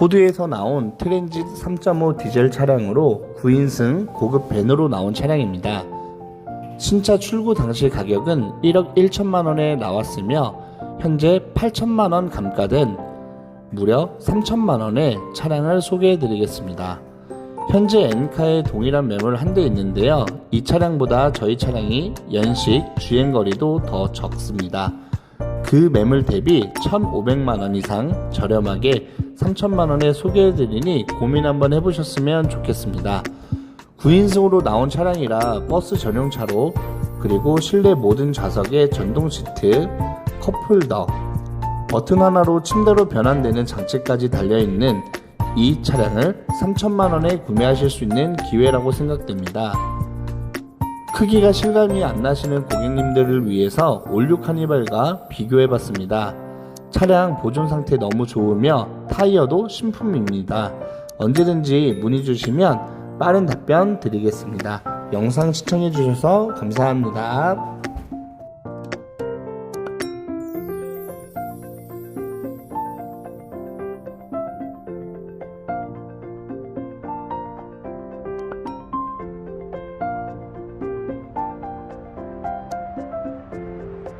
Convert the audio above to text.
포드에서 나온 트랜짓 3.5 디젤 차량으로 9인승 고급 밴으로 나온 차량입니다. 신차 출고 당시 가격은 1억 1천만 원에 나왔으며 현재 8천만 원 감가된 무려 3천만 원의 차량을 소개해 드리겠습니다. 현재 엔카에 동일한 매물 한 대 있는데요. 이 차량보다 저희 차량이 연식, 주행거리도 더 적습니다. 그 매물 대비 1,500만 원 이상 저렴하게 3천만 원에 소개해 드리니 고민 한번 해 보셨으면 좋겠습니다. 9인승으로 나온 차량이라 버스 전용차로 그리고 실내 모든 좌석에 전동 시트, 컵홀더, 버튼 하나로 침대로 변환되는 장치까지 달려 있는 이 차량을 3천만 원에 구매하실 수 있는 기회라고 생각됩니다. 크기가 실감이 안 나시는 고객님들을 위해서 올류 카니발과 비교해 봤습니다. 차량 보존 상태 너무 좋으며 타이어도 신품입니다. 언제든지 문의 주시면 빠른 답변 드리겠습니다. 영상 시청해 주셔서 감사합니다.